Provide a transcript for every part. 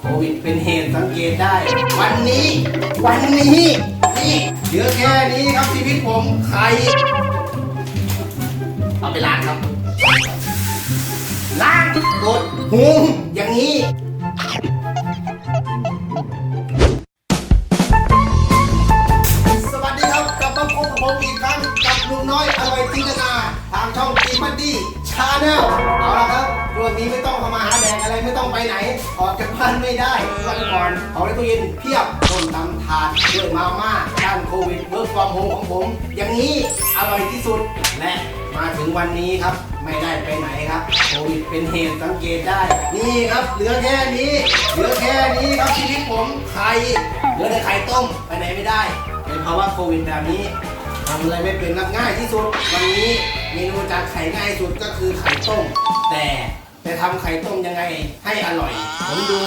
โควิดเป็นเหตุสังเกตได้ วันนี้ วันนี้นี่เหลือแค่นี้ครับชีวิตผมใครเอาไปล้างครับล้างกดหุงอย่างนี้สวัสดีครับกลับมาพบกับผมอีกครั้งกับลุงน้อยอร่อยจินตนาทางช่องจีมันดีชาแนลเอาละครับช่วงนี้ไม่ต้องเข้ามาหาแดก อะไรไม่ต้องไปไหน ออกจากบ้านไม่ได้วันก่อนของในตู้เย็นเพียบต้มตำถาดด้วยมาม่าด้านโควิดเวิร์กฟอร์มโฮมของผม อย่างนี้อร่อยที่สุดและมาถึงวันนี้ครับไม่ได้ไปไหนครับโควิดเป็นเหตุสังเกตได้ นี่ครับ เหลือแค่นี้เหลือแค่นี้ครับชีวิตผมไข่เหลือแต่ไข่ต้มไปไหนไม่ได้เป็นภาวะโควิดแบบนี้ทำอะไรไม่เป็นรับง่ายที่สุด วันนี้เมนูจากไข่ง่ายสุดก็คือไข่ต้ม แต่ จะทำไข่ต้มยังไงให้อร่อย ผมดู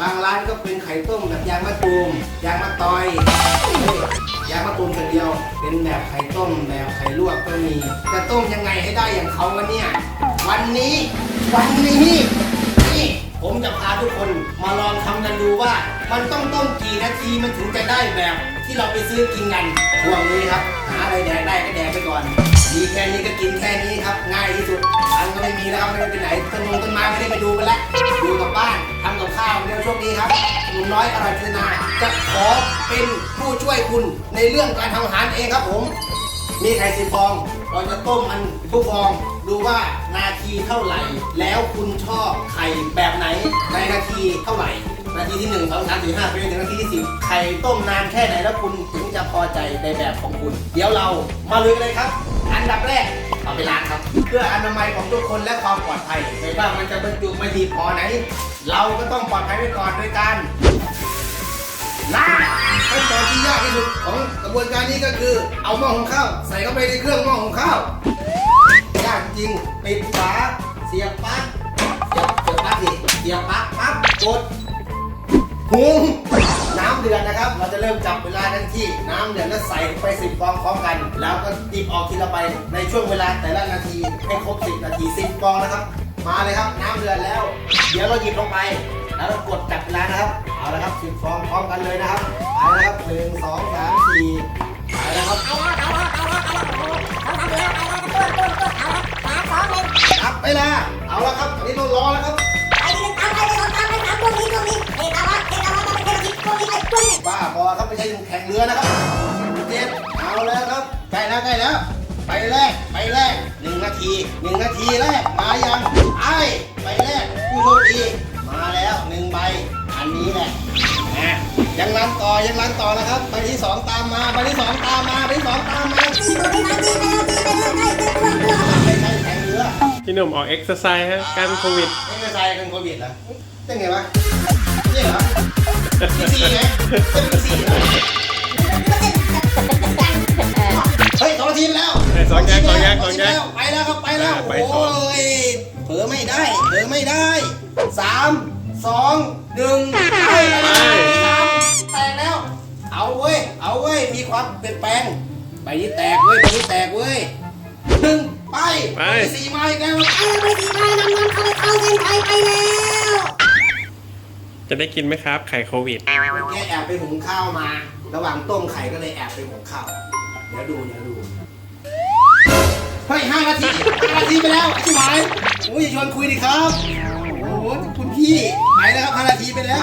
บางร้านก็เป็นไข่ต้มแบบยางมะตูมยางมะตอยยยางมะตูมคนเดียว เป็นแบบไข่ต้มแบบไข่ลวกก็มีจะต้มยังไงให้ได้อย่างเขาวะเนี่ยวันนี้ วันนี้นี่ผมจะพาทุกคนมาลองทำกันดูว่า มันต้องต้มกี่นาทีมันถึงจะได้แบบ ที่เราไปซื้อกินกันช่วงนี้ครับ หาอะไรแดกได้ก็แดกไปก่อน มีแค่นี้ก็กินแค่นี้ครับ ง่ายที่สุดอันก็ไม่มีแล้วครับไม่ได้ไปไหนต้นมงต้นไม้ไม่ได้ไปดูกันแล้วอยู่กับบ้านทำกับข้าวเดี๋ยวช่วงนี้ครับหนุ่มน้อยอร่อยพัฒนาจะขอเป็นผู้ช่วยคุณในเรื่องการทำอาหารเองครับผม มีไข่สิบฟอง เราจะต้มมันทุกฟอง ดูว่านาทีเท่าไหร่ แล้วคุณชอบไข่แบบไหน ในนาทีเท่าไหร่ นาทีที่1 2 3 4 5ไปจนถึงนาทีที่10ไข่ต้มนานแค่ไหนแล้วคุณถึงจะพอใจในแบบของคุณ เดี๋ยวเรามาลุยกันเลยครับ อันดับแรกเอาไปล้างครับ เพื่ออนามัยของทุกคนและความปลอดภัยไม่ว่ามันจะบรรจุไมาดีพอไหน เราก็ต้องปลอดภัยไว้ก่อนโดยการล้างขั้นตอนที่ยากที่สุดของกระบวนการนี้ก็คือ เอาหม้อหุงข้าวใส่เข้าไปในเครื่องหม้อหุงข้าวยากจริงปิดฝาเสียบปลั๊กเสียบเสียบปลั๊กสิเสียบปลั๊กปั๊บกดหุง น้ำเดือดนะครับ เราจะเริ่มจับเวลาทันที่น้ำเดือดแล้วใส่ไปสิบฟองพร้อมกัน แล้วก็ดิบออกทีละไปในช่วงเวลาแต่ละนาทีให้ครบสิบนาทีสิบฟองนะครับ มาเลยครับน้ำเดือดแล้ว เดี๋ยวเราหยิบลงไป แล้วเรากดจับเวลานะครับ เอาละครับสิบฟองพร้อมกันเลยนะครับไปแล้วครับหนึ่งสองสามสี่ไปแล้วครับครับไปละเอาละครับตอนนี้เรารอแล้วครับ บ้าบอครับไม่ใช่แข่งเรือนะครับเจ็ดเอาแล้วครับใกล้แล้วใกล้แล้ว ไปแรกไปแรกหนึ่งนาทีหนึ่งนาทีแรกมายังไอ้ไปแรกผู้โชคดีมาแล้วหนึ่งใบอันนี้แหละนะยังรันต่อยังรันต่อนะครับใบที่สองตามมาใบที่สองตามมาใบที่สองตามมาไม่ใช่แข่งเรือพี่หนุ่มออกเอ็กซ์ไซส์ฮะการโควิดไม่ใช่ใส่กันโควิดเหรอเป็นไงวะนี่เหรอ ที่สี่ไงที่สี่เหรอเฮ้ยสองนาทีไปแล้วเฮ้ยสองแยกสองแยกสองแยกไปแล้วครับไปแล้วอ่าไปสโอ้องยเผลอไม่ได้เผลอไม่ได้สามสองหนึ่งไปแล้วสามแตกแล้ว เอาเว้ยเอาเว้ยมีความเปลี่ยนแปลงใบนี้แตกเว้ยใบนี้แตกเว้ยหนึ่งไปไปใบที่สี่มาอีกแล้ว จะได้กินไหมครับไข่โควิดแกแอบไปหุงข้าวมา ระหว่างต้มไข่ก็เลยแอบไปหุงข้าว เดี๋ยวดูเดี๋ยวดู เฮ้ยห้านาทีห้านาทีไปแล้วชิบหายโอ้ยอย่าชวนคุยดิครับ โอ้โหคุณพี่ไปแล้วครับห้านาทีไปแล้ว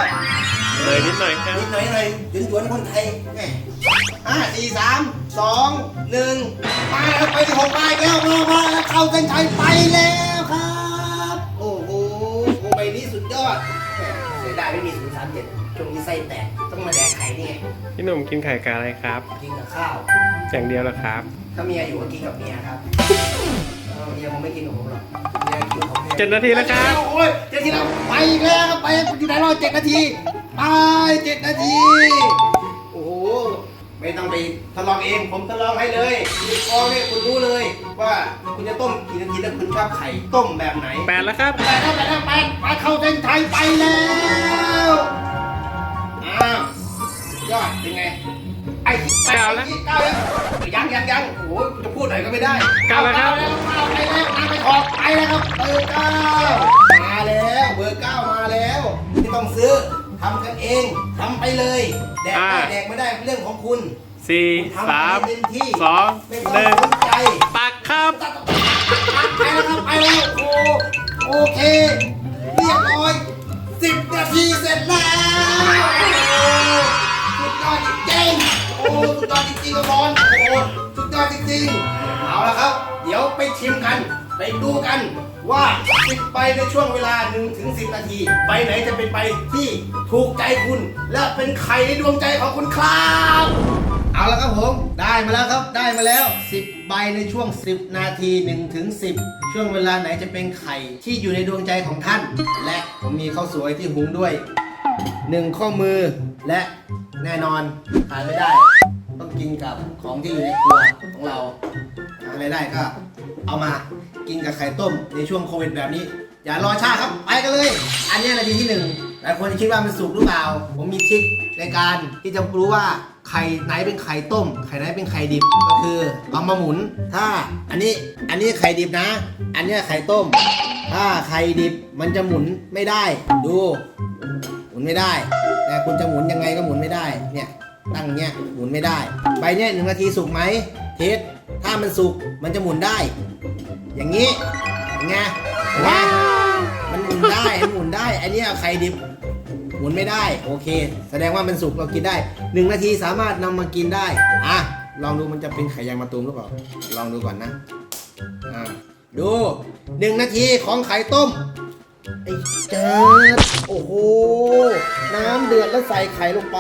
เลยนิดหน่อยครับ นิดหน่อยหน่อยหยวนหยวนๆคนไทยแหม่ห้าสี่สามสองหนึ่งมาแล้วไปที่หกไปแล้วมามาแล้วเข้าเส้นชัยไปแล้วายไม่มีศูนย์สามเจ็ดช่วงนี้ไส้แตกต้องมาแดกไข่นี่ไงพี่หนุ่มกินไข่กับอะไรครับ กินกับข้าว อย่างเดียวเหรอครับ ถ้าเมียอยู่ก็กินกับเมียครับเออเมียคงไม่กินกับผมหรอกเมียกินกับผมเจ็ดนาทีแล้วครับ โอ้ยเจ็ดนาทีแล้วไปอีกแล้วครับไปอยู่ไหนรอเจ็ดนาทีไปเจ็ดนาทีโอ้โห ไม่ต้องไปทดลองเอง ผมทดลองให้เลยสิบฟองเนี่ยคุณรู้เลย ว่าคุณจะต้มกี่นาทีแล้วคุณชอบไข่ต้มแบบไหนแปดแล้วครับไปแล้วไปแล้วไปไปเข้าเส้นชัยไปแล้วอ้าวยอดเป็นไงไอ้ไปเก้าแล้วเก้าแล้วยังยังยังโอ้โหจะพูดหน่อยก็ไม่ได้เก้าแล้วครับเก้าแล้วเก้าไปแล้วน้ำไปออกไปแล้วครับเบอร์เก้ามาแล้วเบอร์เก้า เองทำไปเลย แดกได้อ่า แดกไม่ได้เป็นเรื่องของคุณสี่ทำสามให้เต็มที่สองไม่หต้อนึ่งงสนใจปักครับ ไปแล้วครับไปแล้วโอ้โอเค เรียบร้อยสิบนาทีเสร็จแล้วสุดยอดจริงๆโอ้สุดยอดจริงๆครับบอลโอ้สุดยอดจริงๆเอาละครับ เดี๋ยวไปชิมกัน ไปดูกันว่าสิบใบในช่วงเวลา1ถึง10 นาทีใบไหนจะเป็นใบที่ถูกใจคุณ และเป็นไข่ในดวงใจของคุณครับ เอาละครับผม ได้มาแล้วครับได้มาแล้ว 10 ใบในช่วง 10 นาที1ถึง10 ช่วงเวลาไหนจะเป็นไข่ที่อยู่ในดวงใจของท่าน และผมมีข้าวสวยที่หุงด้วย 1 ข้อมือและแน่นอนขาดไม่ได้ ต้องกินกับของที่อยู่ในครัวของเราหาอะไรได้ก็เอามา กินกับไข่ต้มในช่วงโควิดแบบนี้ อย่ารอช้าครับไปกันเลย อันนี้นาทีที่หนึ่งหลายคนคิดว่ามันสุกหรือเปล่า ผมมีทริคในการที่จะรู้ว่าไข่ไหนเป็นไข่ต้ม ไข่ไหนเป็นไข่ดิบก็คือเอามาหมุน ถ้าอันนี้อันนี้ไข่ดิบนะ อันนี้ไข่ต้ม ถ้าไข่ดิบมันจะหมุนไม่ได้ ดู หมุนไม่ได้แต่คุณจะหมุนยังไงก็หมุนไม่ได้เนี่ยตั้งเนี้ยหมุนไม่ได้ ใบเนี้ยหนึ่งนาทีสุกไหมเทส ถ้ามันสุกมันจะหมุนได้ อย่างนี้เป็นไงเป็นไงมันหมุนได้มันหมุนได้อันเนี้ยไข่ดิบหมุนไม่ได้โอเค แสดงว่ามันสุกเรากินได้หนึ่งนาทีสามารถนำมากินได้อะลองดูมันจะเป็นไข่ยางมะตูมหรือเปล่าลองดูก่อนนะอ่าดูหนึ่งนาทีของไข่ต้มไอ้เจิดโอ้โหน้ำเดือดแล้วใส่ไข่ลงไป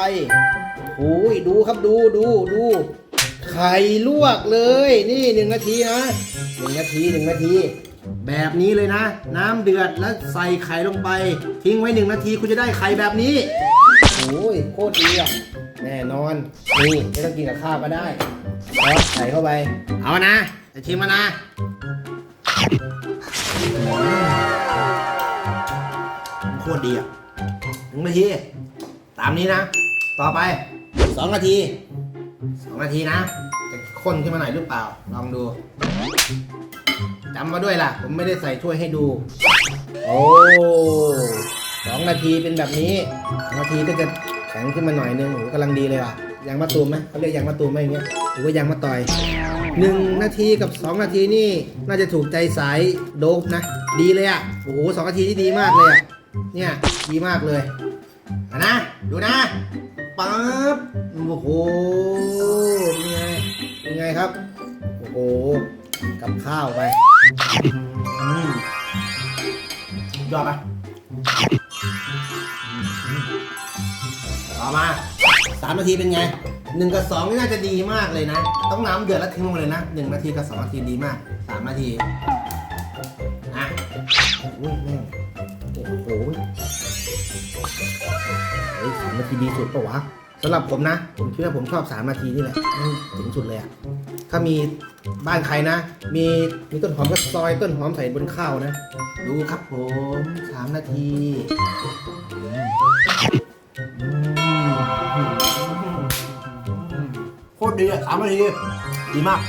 โอ้ยดูครับดูดูดู ไข่ลวกเลย นี่หนึ่งนาทีนะหนึ่งนาทีหนึ่งนาที แบบนี้เลยนะ น้ำเดือดแล้วใส่ไข่ลงไป ทิ้งไว้หนึ่งนาทีคุณจะได้ไข่แบบนี้โอ้ยโคตรดีอะแน่นอนนี่ไม่ต้องกินกับข้าวก็ได้แล้วใส่เข้าไป เอานะจะชิมมานะโคตรดีอะหนึ่งนาที ตามนี้นะ ต่อไปสองนาที สองนาทีนะ จะข้นขึ้นมาหน่อยหรือเปล่า ลองดูจำมาด้วยล่ะ ผมไม่ได้ใส่ถ้วยให้ดู โอ้สองนาทีเป็นแบบนี้สองนาทีก็จะแข็งขึ้นมาหน่อยนึงโอ้กำลังดีเลยอะยางมะตูมไหมเขาเรียกยางมะตูมไหมอย่างเงี้ยหรือว่ายางมะตอยหนึ่งนาทีกับสองนาทีนี่น่าจะถูกใจสายโดบนะ ดีเลยอะโอ้โหสองนาทีที่ดีมากเลยอะเนี่ยดีมากเลยนะดูนะ ปั๊บโอ้โหเป็นไงเป็นไงครับ โอ้โห กับข้าวไปอืมยอดปะต่อมาสามนาทีเป็นไงหนึ่งกับสองนี่น่าจะดีมากเลยนะ ต้องน้ำเดือดแล้วทิ้งลงเลยนะหนึ่งนาทีกับสองนาทีดีมากสามนาทีอะอุ้ยแม่โอ้โห เฮ้ยสามนาทีดีสุดปะวะสำหรับผมนะ ผมคิดว่าผมชอบสามนาทีนี่แหละอืมถึงสุดเลยอะถ้ามีบ้านใครนะ มีมีต้นหอมก็ซอยต้นหอมใส่บนข้าวนะ ดูครับผมสามนาทีอืมโคตรดีอะสามนาที ดีมาก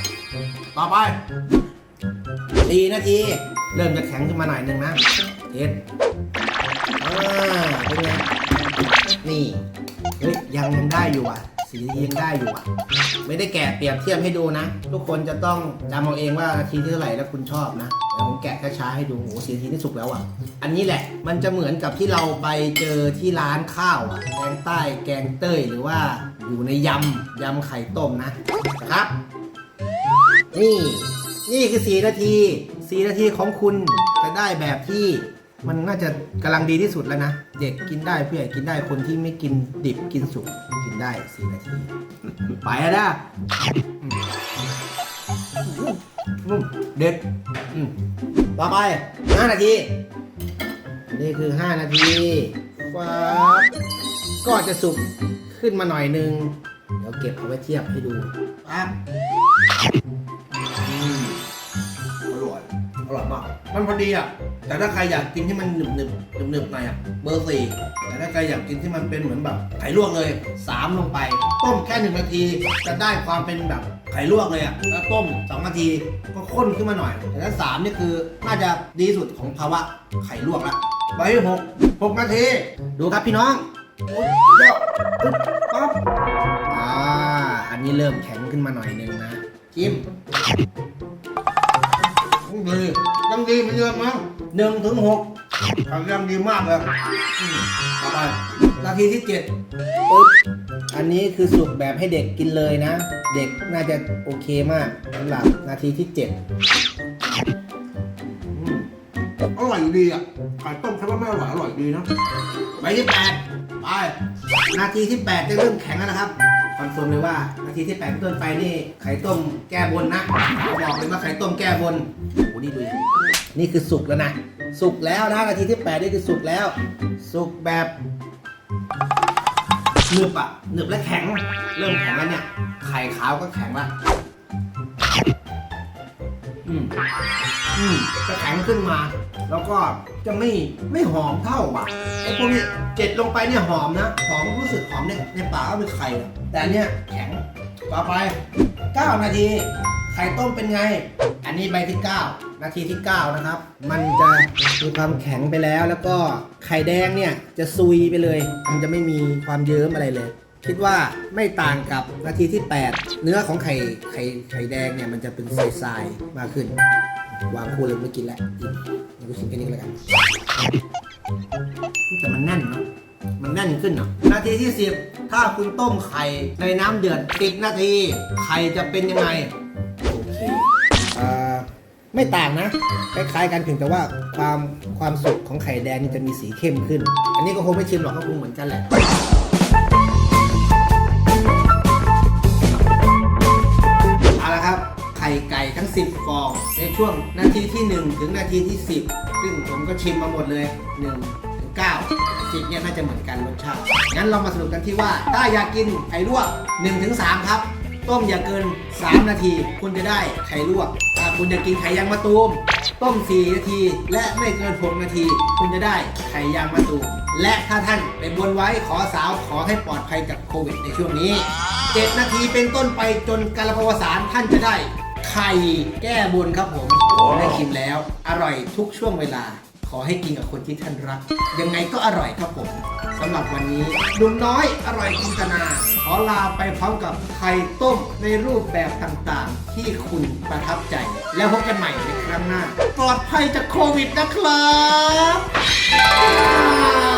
ต่อไปสี่นาที เริ่มจะแข็งขึ้นมาหน่อยหนึ่งนะเอ็ดอ่าเป็นไง นี่เฮ้ยยังยังได้อยู่อะ สียังได้อยู่อะ ไม่ได้แกะเปรียบเทียบให้ดูนะ ทุกคนจะต้องจำเอาเองว่านาทีที่เท่าไหร่แล้วคุณชอบนะเดี๋ยวผมแกะช้าๆให้ดูโอ้โหสีทีนี่สุกแล้วอะ อันนี้แหละมันจะเหมือนกับที่เราไปเจอที่ร้านข้าวอะแกงใต้แกงเต้ยหรือว่าอยู่ในยำยำไข่ต้มนะนะครับ นี่ นี่คือ4นาที4นาทีของคุณจะได้แบบที่ มันน่าจะกำลังดีที่สุดแล้วนะ เด็กกินได้ผู้ใหญ่กินได้คนที่ไม่กินดิบกินสุกกินได้4นาที ไปแล้วนะอืมเด็ดอืมต่อไป5นาที นี่คือ 5 นาทีฟ้าบก็จะสุกขึ้นมาหน่อยนึง เดี๋ยวเก็บเอาไว้เทียบให้ดูปั๊บอืมอร่อย อร่อยมาก มันพอดีอะ แต่ถ้าใครอยากกินที่มันหนึบหนึบหนึบหนึบหน่อยอะเบอร์สี่แต่ถ้าใครอยากกินที่มันเป็นเหมือนแบบไข่ลวกเลยสามลงไป ต้มแค่หนึ่งนาทีจะได้ความเป็นแบบไข่ลวกเลยอะแล้วต้มสองนาทีก็ข้นขึ้นมาหน่อย แต่ถ้าสามนี่คือน่าจะดีสุดของภาวะไข่ลวกละใบหกหกนาที ดูครับพี่น้องโอ้ยเดี๋ยวปึ๊บปั๊บอ่าอันนี้เริ่มแข็งขึ้นมาหน่อยนึงนะจิ้ม ดียังดีเหมือนเดิมมั้งหนึ่งถึงหกทำยังดีมากเลยอืมต่อไปนาทีที่เจ็ดปึ๊บอันนี้คือสุกแบบให้เด็กกินเลยนะ เด็กน่าจะโอเคมากสำหรับนาทีที่เจ็ดอร่อยดีอะไข่ต้มใช่ว่าไม่อร่อยอร่อยดีนะใบที่แปดไปนาทีที่แปดจะเริ่มแข็งแล้วนะครับ คอนเฟิร์มเลยว่านาทีที่แปดเป็นต้นไปนี่ไข่ต้มแก้บนนะบอกเลยว่าไข่ต้มแก้บนโอ้โหนี่ดูดินี่คือสุกแล้วนะ สุกแล้วนะนาทีที่แปดนี่คือสุกแล้ว สุกแบบหนึบอะหนึบและแข็ง เริ่มแข็งแล้วเนี่ย ไข่ขาวก็แข็งละอืมอืมจะแข็งขึ้นมา แล้วก็จะไม่ไม่หอมเท่าอะไอ้พวกนี้เจ็ดลงไปเนี่ยหอมนะหอมรู้สึกหอมเนี่ยในปากก็เป็นไข่นะแต่อันเนี่ยแข็งต่อไป 9 นาทีไข่ต้มเป็นไง อันนี้ใบที่ 9 นาทีที่ 9 นะครับ มันจะมีความแข็งไปแล้ว แล้วก็ไข่แดงเนี่ยจะซุยไปเลย มันจะไม่มีความเยิ้มอะไรเลย คิดว่าไม่ต่างกับนาทีที่ 8 เนื้อของไข่ไข่ไข่แดงเนี่ยมันจะเป็นทรายๆมากขึ้น วางคู่เลยไม่กินแล้วอิ่มเดี๋ยวกูชิมแค่นี้ก็แล้วกันแต่มันแน่นเนาะมันแน่นขึ้นเนาะนาทีที่ 10 ถ้าคุณต้มไข่ในน้ำเดือด10นาที ไข่จะเป็นยังไงโอเคอ่าไม่ต่างนะคล้ายๆกันเพียงแต่ว่าความความสุกของไข่แดงนี่จะมีสีเข้มขึ้น อันนี้ก็คงไม่ชิมหรอกก็คงเหมือนกันแหละ 10 ฟอง ในช่วงนาทีที่ 1 ถึงนาทีที่ 10 ซึ่งผมก็ชิมมาหมดเลย1ถึง9 10เนี่ยน่าจะเหมือนกันรสชาติ งั้นเรามาสรุปกันที่ว่า ถ้าอยากกินไข่ลวก1ถึง3ครับ ต้มอย่าเกิน 3 นาที คุณจะได้ไข่ลวกถ้าคุณอยากกินไข่ยางมะตูม ต้ม 4 นาที และไม่เกิน 6 นาที คุณจะได้ไข่ยางมะตูม และถ้าท่านไปบนไว้ขอสาวขอให้ปลอดภัยจากโควิดในช่วงนี้ 7 นาทีเป็นต้นไปจนการระพวสารท่านจะได้ ไข่แก้บนครับผมได้ชิมแล้ว อร่อยทุกช่วงเวลา ขอให้กินกับคนที่ท่านรัก ยังไงก็อร่อยครับผมสำหรับวันนี้ลุงน้อยอร่อยจินตนา ขอลาไปพร้อมกับไข่ต้มในรูปแบบต่างๆ ที่คุณประทับใจ แล้วพบกันใหม่ในครั้งหน้า ปลอดภัยจากโควิดนะครับ